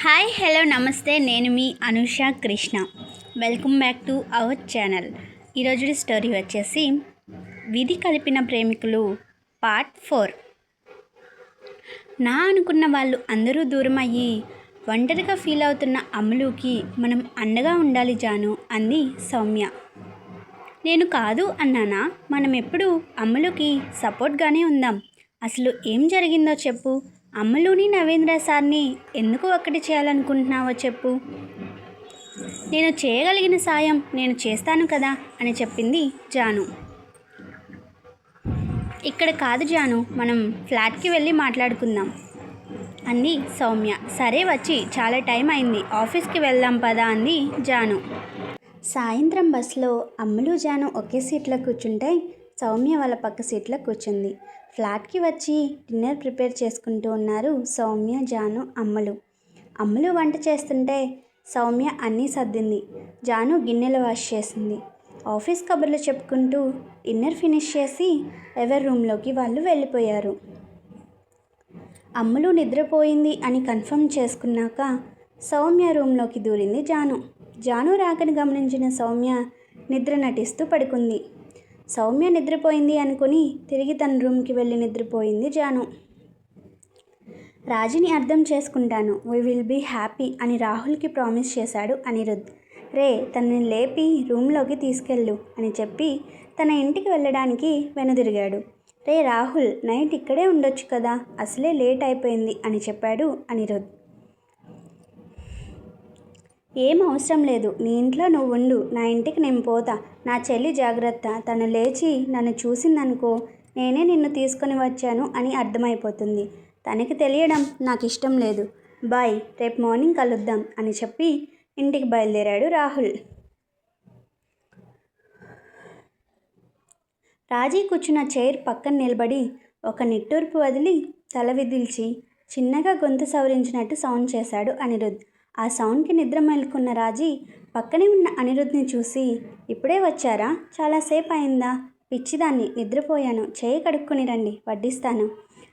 Hi hello నమస్తే. నేను మీ Anusha Krishna. Welcome back to our channel. ఈరోజు స్టోరీ వచ్చేసి విధి కలిపిన ప్రేమికులు పార్ట్ ఫోర్. నా అనుకున్న వాళ్ళు అందరూ దూరం అయ్యి ఒంటరిగా ఫీల్ అవుతున్న అమ్ములుకి మనం అండగా ఉండాలి జాను అంది సౌమ్య. నేను కాదు అన్నానా? మనం ఎప్పుడు అమ్ములుకి సపోర్ట్గానే ఉందాం. అసలు ఏం జరిగిందో చెప్పు. అమ్ములుని నవేంద్ర సార్ని ఎందుకు ఒక్కటి చేయాలనుకుంటున్నావో చెప్పు. నేను చేయగలిగిన సాయం నేను చేస్తాను కదా అని చెప్పింది జాను. ఇక్కడ కాదు జాను మనం ఫ్లాట్కి వెళ్ళి మాట్లాడుకుందాం. అంది సౌమ్య. సరే వచ్చి చాలా టైం అయింది. ఆఫీస్కి వెళ్దాం పదా అంది జాను. సాయంత్రం బస్సులో అమ్ములు జాను ఒకే సీట్లో కూర్చుంటే సౌమ్య వాళ్ళ పక్క సీట్లో కూర్చుంది. ఫ్లాట్కి వచ్చి డిన్నర్ ప్రిపేర్ చేసుకుంటూ ఉన్నారు సౌమ్య జాను అమ్మలు. అమ్ములు వంట చేస్తుంటే సౌమ్య అన్నీ సర్దింది. జాను గిన్నెలు వాష్ చేసింది. ఆఫీస్ కబుర్లు చెప్పుకుంటూ డిన్నర్ ఫినిష్ చేసి ఎవరి రూమ్లోకి వాళ్ళు వెళ్ళిపోయారు. అమ్మలు నిద్రపోయింది అని కన్ఫర్మ్ చేసుకున్నాక సౌమ్య రూమ్లోకి దూరింది జాను. జాను రాకని గమనించిన సౌమ్య నిద్ర నటిస్తూ పడుకుంది. సౌమ్య నిద్రపోయింది అనుకుని తిరిగి తన రూమ్కి వెళ్ళి నిద్రపోయింది జాను. రాజుని అర్థం చేసుకుంటాను. వీ విల్ బీ హ్యాపీ అని రాహుల్కి ప్రామిస్ చేశాడు అనిరుద్. రే తనని లేపి రూమ్లోకి తీసుకెళ్ళు అని చెప్పి తన ఇంటికి వెళ్ళడానికి వెనుదిరిగాడు. రే రాహుల్ నైట్ ఇక్కడే ఉండొచ్చు కదా అసలే లేట్ అయిపోయింది అని చెప్పాడు అనిరుద్. ఏం అవసరం లేదు. నీ ఇంట్లో నువ్వు ఉండు. నా ఇంటికి నేను పోతా. నా చెల్లి జాగ్రత్త. తను లేచి నన్ను చూసిందనుకో నేనే నిన్ను తీసుకొని వచ్చాను అని అర్థమైపోతుంది. తనకి తెలియడం నాకు ఇష్టం లేదు. బాయ్ రేపు మార్నింగ్ కలుద్దాం అని చెప్పి ఇంటికి బయలుదేరాడు రాహుల్. రాజీ కూర్చున్న చైర్ పక్కన నిలబడి ఒక నిట్టూర్పు వదిలి తల విదిల్చి చిన్నగా గొంతు సవరించినట్టు సౌండ్ చేశాడు అనిరుద్. ఆ సౌండ్కి నిద్ర మేలుకున్న రాజీ పక్కనే ఉన్న అనిరుద్ని చూసి ఇప్పుడే వచ్చారా? చాలాసేపు అయిందా? పిచ్చిదాన్ని నిద్రపోయాను. చేయి కడుక్కుని రండి వడ్డిస్తాను.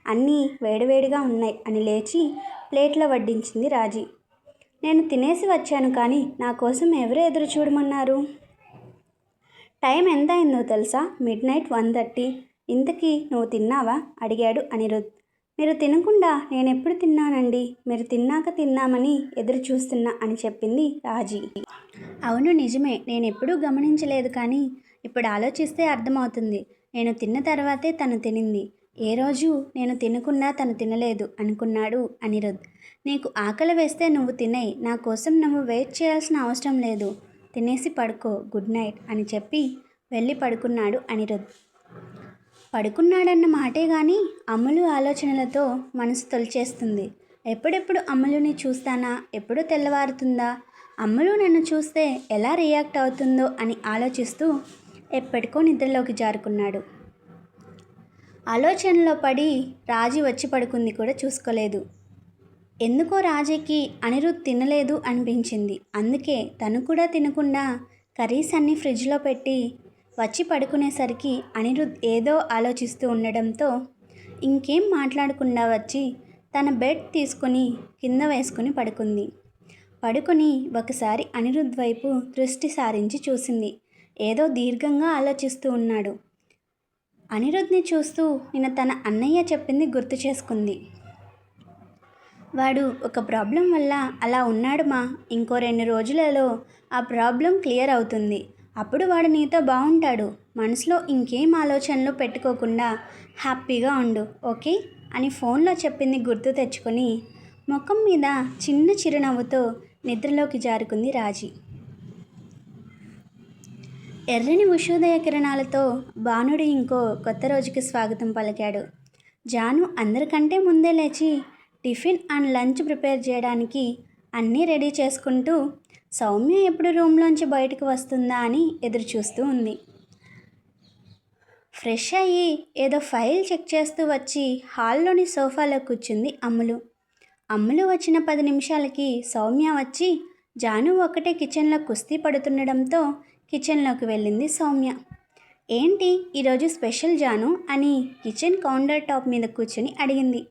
అన్నీ వేడివేడిగా ఉన్నాయి అని లేచి ప్లేట్లో వడ్డించింది రాజీ. నేను తినేసి వచ్చాను కానీ నా కోసం ఎవరు ఎదురు చూడమన్నారు? టైం ఎంత అయిందో తెలుసా? Midnight one thirty. ఇంతకీ నువ్వు తిన్నావా? అడిగాడు అనిరుద్. మీరు తినకుండా నేనెప్పుడు తిన్నానండి? మీరు తిన్నాక తిన్నామని ఎదురు చూస్తున్నా అని చెప్పింది రాజీ. అవును నిజమే. నేను ఎప్పుడూ గమనించలేదు కానీ ఇప్పుడు ఆలోచిస్తే అర్థమవుతుంది. నేను తిన్న తర్వాతే తను తినింది. ఏ రోజు నేను తినకుండా తను తినలేదు అనుకున్నాడు అనిరుద్. నీకు ఆకలి వేస్తే నువ్వు తినేయి. నా కోసం నువ్వు వెయిట్ చేయాల్సిన అవసరం లేదు. తినేసి పడుకో. గుడ్ నైట్ అని చెప్పి వెళ్ళి పడుకున్నాడు అనిరుద్. పడుకున్నాడన్న మాటే కానీ అమ్ములు ఆలోచనలతో మనసు తొలిచేస్తుంది. ఎప్పుడెప్పుడు అమ్ములుని చూస్తానా? ఎప్పుడు తెల్లవారుతుందా? అమ్ములు నన్ను చూస్తే ఎలా రియాక్ట్ అవుతుందో అని ఆలోచిస్తూ ఎప్పటికో నిద్రలోకి జారుకున్నాడు. ఆలోచనలో పడి రాజీ వచ్చి పడుకుంది కూడా చూసుకోలేదు. ఎందుకో రాజీకి అనిరుద్ తినలేదు అనిపించింది. అందుకే తను కూడా తినకుండా కర్రీస్ అన్నీ ఫ్రిడ్జ్లో పెట్టి వచ్చి పడుకునేసరికి అనిరుద్ ఏదో ఆలోచిస్తూ ఉండడంతో ఇంకేం మాట్లాడకుండా వచ్చి తన బెడ్ తీసుకుని కింద వేసుకుని పడుకుంది. పడుకుని ఒకసారి అనిరుద్ వైపు దృష్టి సారించి చూసింది. ఏదో దీర్ఘంగా ఆలోచిస్తూ ఉన్నాడు. అనిరుద్ని చూస్తూ నిన్న తన అన్నయ్య చెప్పింది గుర్తు చేసుకుంది. వాడు ఒక ప్రాబ్లం వల్ల అలా ఉన్నాడు మా. ఇంకో రెండు రోజులలో ఆ ప్రాబ్లం క్లియర్ అవుతుంది. అప్పుడు వాడు నీతో బాగుంటాడు మనసులో ఇంకేం ఆలోచనలు పెట్టుకోకుండా హ్యాపీగా ఉండు ఓకే? అని ఫోన్లో చెప్పింది గుర్తు తెచ్చుకొని ముఖం మీద చిన్న చిరునవ్వుతో నిద్రలోకి జారుకుంది రాజీ. ఎర్రని ఉషోదయ కిరణాలతో భానుడు ఇంకో కొత్త రోజుకి స్వాగతం పలికాడు. జాను అందరికంటే ముందే లేచి టిఫిన్ అండ్ లంచ్ ప్రిపేర్ చేయడానికి అన్నీ రెడీ చేసుకుంటూ సౌమ్య ఎప్పుడు రూమ్లోంచి బయటకు వస్తుందా అని ఎదురు చూస్తూ ఉంది. ఫ్రెష్ అయ్యి ఏదో ఫైల్ చెక్ చేస్తూ వచ్చి హాల్లోని సోఫాలో కూర్చుంది అమ్ములు. అమ్ములు వచ్చిన పది నిమిషాలకి సౌమ్య వచ్చి జాను ఒకటే కిచెన్లో కుస్తీ పడుతుండడంతో కిచెన్లోకి వెళ్ళింది సౌమ్య. ఏంటి ఈరోజు స్పెషల్ జాను? అని కిచెన్ కౌంటర్ టాప్ మీద కూర్చొని అడిగింది.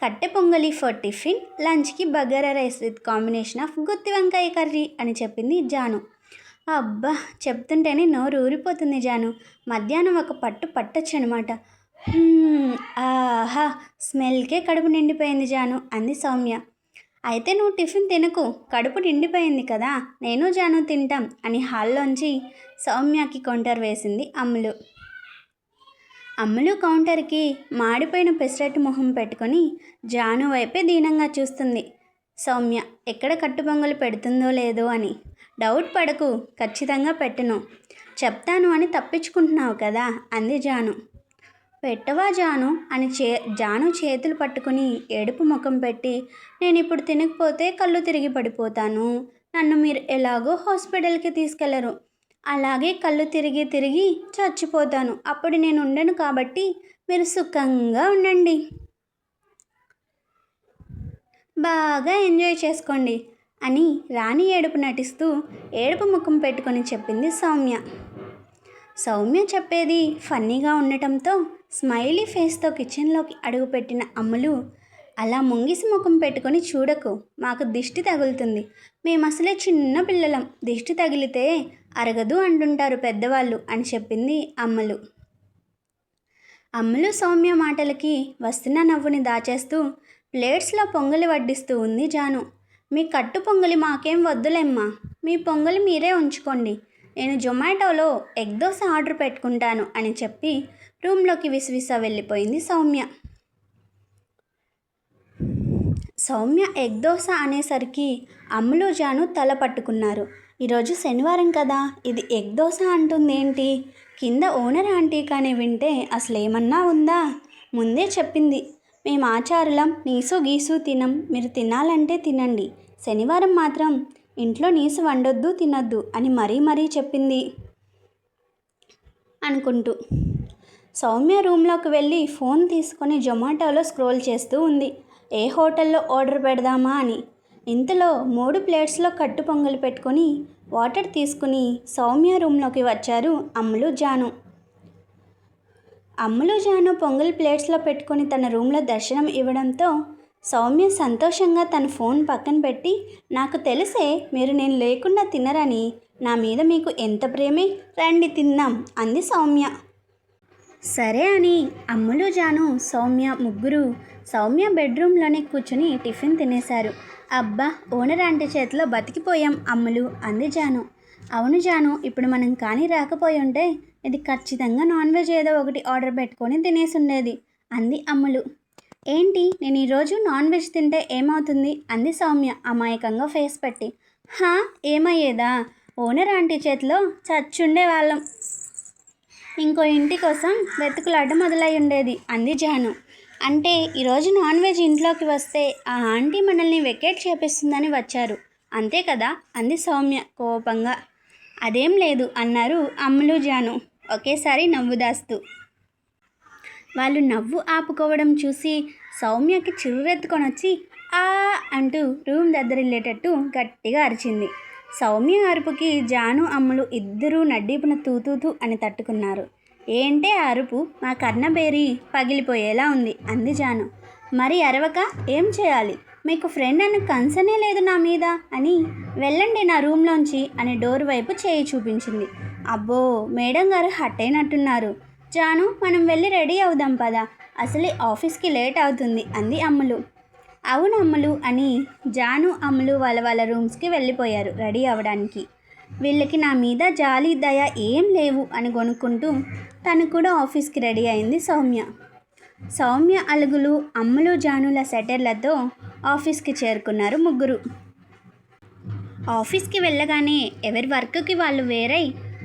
కట్టె పొంగలి ఫర్ టిఫిన్ లంచ్కి bagara rice with combination of గుత్తి వంకాయ కర్రీ అని చెప్పింది జాను. అబ్బా చెప్తుంటేనే నోరు ఊరిపోతుంది జాను. మధ్యాహ్నం ఒక పట్టు పట్టొచ్చు అనమాట ఆహా స్మెల్కే కడుపు నిండిపోయింది జాను అంది సౌమ్య. అయితే నువ్వు టిఫిన్ తినకు కడుపు నిండిపోయింది కదా నేను జాను తింటాం అని హాల్లోంచి సౌమ్యకి కౌంటర్ వేసింది అమ్ములు. అమ్ములు కౌంటర్కి మాడిపోయిన పెసరట్టు మొహం పెట్టుకొని జాను వైపే దీనంగా చూస్తుంది. సౌమ్య ఎక్కడ కట్టుబొంగలు పెడుతుందో లేదో అని. డౌట్ పడకు ఖచ్చితంగా పెట్టును. చెప్తాను అని తప్పించుకుంటున్నావు కదా అంది జాను. పెట్టవా జాను? అని చే జాను చేతులు పట్టుకుని ఏడుపు ముఖం పెట్టి నేను ఇప్పుడు తినకపోతే కళ్ళు తిరిగి పడిపోతాను. నన్ను మీరు ఎలాగో హాస్పిటల్కి తీసుకెళ్ళరు. అలాగే కళ్ళు తిరిగి తిరిగి చచ్చిపోతాను. అప్పుడు నేను ఉండను కాబట్టి మీరు సుఖంగా ఉండండి. బాగా ఎంజాయ్ చేసుకోండి అని రాణి ఏడుపు నటిస్తూ ఏడుపు ముఖం పెట్టుకొని చెప్పింది సౌమ్య. సౌమ్య చెప్పేది ఫన్నీగా ఉండటంతో స్మైలీ ఫేస్తో కిచెన్లోకి అడుగుపెట్టిన అమ్ములు అలా ముంగిసి ముఖం పెట్టుకొని చూడకు మాకు దిష్టి తగులుతుంది. మేము అసలే చిన్న పిల్లలం దిష్టి తగిలితే అరగదు అంటుంటారు పెద్దవాళ్ళు అని చెప్పింది అమ్మలు. అమ్మలు సౌమ్య మాటలకి వస్తున్న నవ్వుని దాచేస్తూ ప్లేట్స్లో పొంగలి వడ్డిస్తూ ఉంది జాను. మీ కట్టు పొంగలి మాకేం వద్దులేమ్మా. మీ పొంగలి మీరే ఉంచుకోండి. నేను జొమాటోలో ఎగ్ దోశ ఆర్డర్ పెట్టుకుంటాను అని చెప్పి రూమ్లోకి విసివిస వెళ్ళిపోయింది సౌమ్య. సౌమ్య ఎగ్ దోశ అనేసరికి అమ్ములు జాను తల పట్టుకున్నారు. ఈరోజు శనివారం కదా. ఇది ఎగ్ దోశ అంటుందేంటి? కింద ఓనర్ ఆంటీ కానీ వింటే అసలు ఏమన్నా ఉందా? ముందే చెప్పింది. మేము ఆచారులం నీసు గీసు తినం. మీరు తినాలంటే తినండి. శనివారం మాత్రం ఇంట్లో నీసు వండొద్దు తినొద్దు అని మరీ మరీ చెప్పింది. అనుకుంటూ సౌమ్య రూమ్లోకి వెళ్ళి ఫోన్ తీసుకొని జొమాటోలో స్క్రోల్ చేస్తూ ఉంది. ఏ హోటల్లో ఆర్డర్ పెడదామా అని. ఇంతలో మూడు ప్లేట్స్లో కట్టు పొంగలి పెట్టుకొని వాటర్ తీసుకుని సౌమ్య రూమ్లోకి వచ్చారు అమ్ములు జాను. అమ్ములు జాను పొంగల్ ప్లేట్స్లో పెట్టుకొని తన రూమ్లో దర్శనం ఇవ్వడంతో సౌమ్య సంతోషంగా తన ఫోన్ పక్కన పెట్టి నాకు తెలిసే మీరు నేను లేకుండా తినరని నా మీద మీకు ఎంత ప్రేమే? రండి తిందాం అంది సౌమ్య. సరే అని అమ్ములు జాను సౌమ్య ముగ్గురు సౌమ్య బెడ్రూమ్లోనే కూర్చుని టిఫిన్ తినేశారు. అబ్బా ఓనర్ ఆంటీ చేతిలో బతికిపోయాం అమ్ములు అంది జాను. అవును జాను ఇప్పుడు మనం కానీ రాకపోయి ఉంటే ఇది ఖచ్చితంగా నాన్ వెజ్ ఏదో ఒకటి ఆర్డర్ పెట్టుకొని తినేసి ఉండేది అంది అమ్ములు. ఏంటి నేను ఈరోజు నాన్ వెజ్ తింటే ఏమవుతుంది? అంది సౌమ్య అమాయకంగా ఫేస్ పెట్టి. హా ఏమయ్యేదా? ఓనర్ ఆంటీ చేతిలో చచ్చుండే వాళ్ళం. ఇంకో ఇంటి కోసం వెతుకులాట మొదలై ఉండేది అంది జాను. అంటే ఈరోజు నాన్ వెజ్ ఇంట్లోకి వస్తే ఆ ఆంటీ మనల్ని వెకేట్ చేపిస్తుందని వచ్చారు. అంతే కదా? అంది సౌమ్య కోపంగా. అదేం లేదు అన్నారు అమ్ములు జాను. ఒకేసారి నవ్వు దాస్తూ. వాళ్ళు నవ్వు ఆపుకోవడం చూసి సౌమ్యకి చిరురెత్తుకొని వచ్చి ఆ అంటూ రూమ్ దగ్గరెళ్ళేటట్టు గట్టిగా అరిచింది. సౌమ్య అరుపుకి జాను అమ్ములు ఇద్దరూ నడ్డీపున తూతూతూ అని తట్టుకున్నారు. ఏంటే అరుపు? మా కర్ణబేరి పగిలిపోయేలా ఉంది అంది జాను. మరి అరవక? ఏం చేయాలి? మీకు ఫ్రెండ్ అని కన్సర్నే లేదు నా మీద? అని వెళ్ళండి నా రూమ్లోంచి అని డోర్ వైపు చేయి చూపించింది. అబ్బో మేడం గారు హట్ అయినట్టున్నారు జాను మనం వెళ్ళి రెడీ అవుదాం పదా. అసలే ఆఫీస్కి లేట్ అవుతుంది అంది అమ్ములు. అవునమ్ములు అని జాను అమ్ములు వాళ్ళ వాళ్ళ రూమ్స్కి వెళ్ళిపోయారు రెడీ అవ్వడానికి. వీళ్ళకి నా మీద జాలి దయ ఏం లేవు అని కొనుక్కుంటూ తను కూడా ఆఫీస్కి రెడీ అయింది సౌమ్య. సౌమ్య అలుగులు అమ్ములు జానుల సెటర్లతో ఆఫీస్కి చేరుకున్నారు ముగ్గురు. ఆఫీస్కి వెళ్ళగానే ఎవరి వర్క్కి వాళ్ళు వేరై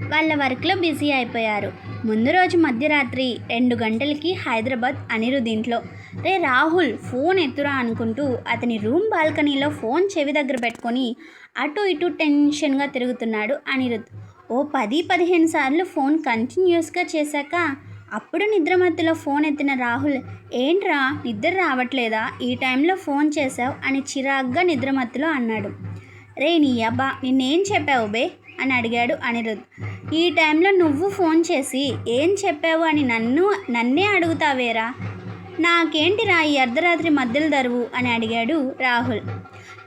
వాళ్ళ వర్క్లో బిజీ అయిపోయారు. ముందు రోజు మధ్యరాత్రి రెండు గంటలకి హైదరాబాద్ అనిరుద్ ఇంట్లో. రే రాహుల్ ఫోన్ ఎత్తురా అనుకుంటూ అతని రూమ్ బాల్కనీలో ఫోన్ చెవి దగ్గర పెట్టుకొని అటు ఇటు టెన్షన్గా తిరుగుతున్నాడు అనిరుద్. ఓ పది పదిహేను సార్లు ఫోన్ కంటిన్యూస్గా చేశాక అప్పుడు నిద్రమత్తులో ఫోన్ ఎత్తిన రాహుల్ ఏంట్రా నిద్ర రావట్లేదా? ఈ టైంలో ఫోన్ చేశావు? అని చిరాగ్గా నిద్రమత్తులో అన్నాడు. రే నీ అబ్బా నిన్నేం చెప్పావు బే? అని అడిగాడు అనిరుద్. ఈ టైంలో నువ్వు ఫోన్ చేసి ఏం చెప్పావు అని నన్ను నన్నే అడుగుతావేరా నాకేంటిరా ఈ అర్ధరాత్రి మధ్యలో దరువు అని అడిగాడు రాహుల్.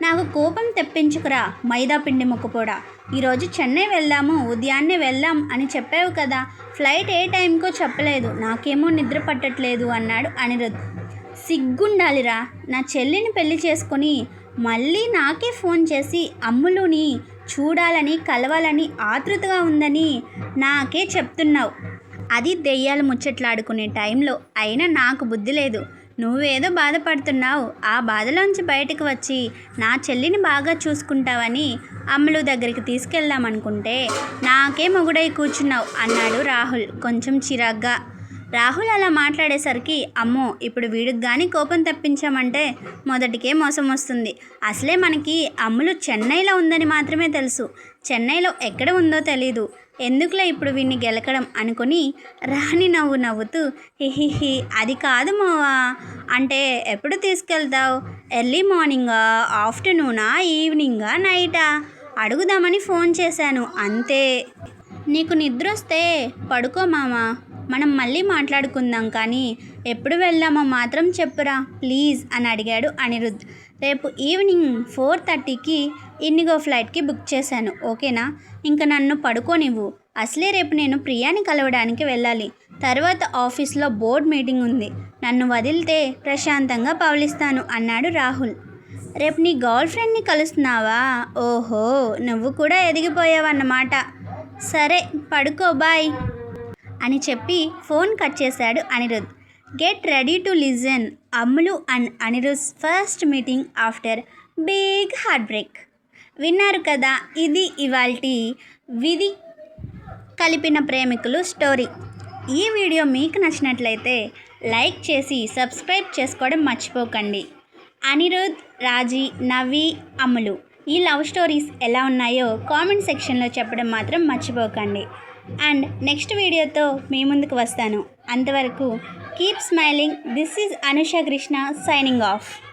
నాకు కోపం తెప్పించుకురా మైదా పిండి ముక్కుపోడా. ఈరోజు చెన్నై వెళ్దాము ఉదయాన్నే వెళ్దాం అని చెప్పావు కదా. ఫ్లైట్ ఏ టైంకో చెప్పలేదు. నాకేమో నిద్ర పట్టట్లేదు అన్నాడు అనిరుద్. సిగ్గుండాలిరా. నా చెల్లిని పెళ్ళి చేసుకొని మళ్ళీ నాకే ఫోన్ చేసి అమ్ములుని చూడాలని కలవాలని ఆతృతగా ఉందని నాకే చెప్తున్నావు. అది దెయ్యాలు ముచ్చట్లాడుకునే టైంలో అయినా నాకు బుద్ధి లేదు. నువ్వేదో బాధపడుతున్నావు. ఆ బాధలోంచి బయటకు వచ్చి నా చెల్లిని బాగా చూసుకుంటావని అమ్మలు దగ్గరికి తీసుకెళ్దామనుకుంటే నాకే మొగుడై కూర్చున్నావు అన్నాడు రాహుల్ కొంచెం చిరాగ్గా. రాహుల్ అలా మాట్లాడేసరికి అమ్మో ఇప్పుడు వీడికి కానీ కోపం తప్పించామంటే మొదటికే మోసం వస్తుంది. అసలే మనకి అమ్ములు చెన్నైలో ఉందని మాత్రమే తెలుసు. చెన్నైలో ఎక్కడ ఉందో తెలీదు. ఎందుకులే ఇప్పుడు వీడిని గెలకడం అనుకుని రాణి నవ్వు నవ్వుతూ హిహిహి అది కాదు మోవా. అంటే ఎప్పుడు తీసుకెళ్తావు? ఎర్లీ మార్నింగా ఆఫ్టర్నూనా ఈవినింగా నైటా? అడుగుదామని ఫోన్ చేశాను అంతే. నీకు నిద్ర వస్తే పడుకో మామా మనం మళ్ళీ మాట్లాడుకుందాం కానీ ఎప్పుడు వెళ్దామో మాత్రం చెప్పురా ప్లీజ్ అని అడిగాడు అనిరుద్. రేపు ఈవినింగ్ ఫోర్ థర్టీకి ఇండిగో ఫ్లైట్కి బుక్ చేశాను ఓకేనా? ఇంకా నన్ను పడుకోనివ్వు. అసలే రేపు నేను ప్రియాని కలవడానికి వెళ్ళాలి. తర్వాత ఆఫీస్లో బోర్డ్ మీటింగ్ ఉంది. నన్ను వదిలితే ప్రశాంతంగా పవలిస్తాను అన్నాడు రాహుల్. రేపు నీ గర్ల్ ఫ్రెండ్ని కలుస్తున్నావా? ఓహో నువ్వు కూడా ఎదిగిపోయావన్నమాట. సరే పడుకో బాయ్. అని చెప్పి ఫోన్ కట్ చేశాడు Anirudh. Get ready to listen Ammulu and Anirudh first meeting after big heartbreak. విన్నారు కదా ఇది ఇవాల్టి విధి కలిపిన ప్రేమికులు స్టోరీ. ఈ వీడియో మీకు నచ్చినట్లయితే లైక్ చేసి సబ్స్క్రైబ్ చేసుకోవడం మర్చిపోకండి. అనిరుద్ రాజీ నవి అమ్ములు ఈ లవ్ స్టోరీస్ ఎలా ఉన్నాయో కామెంట్ సెక్షన్లో చెప్పడం మాత్రం మర్చిపోకండి. అండ్ నెక్స్ట్ వీడియోతో మీ ముందుకు వస్తాను. అంతవరకు keep smiling. This is Anusha Krishna signing off.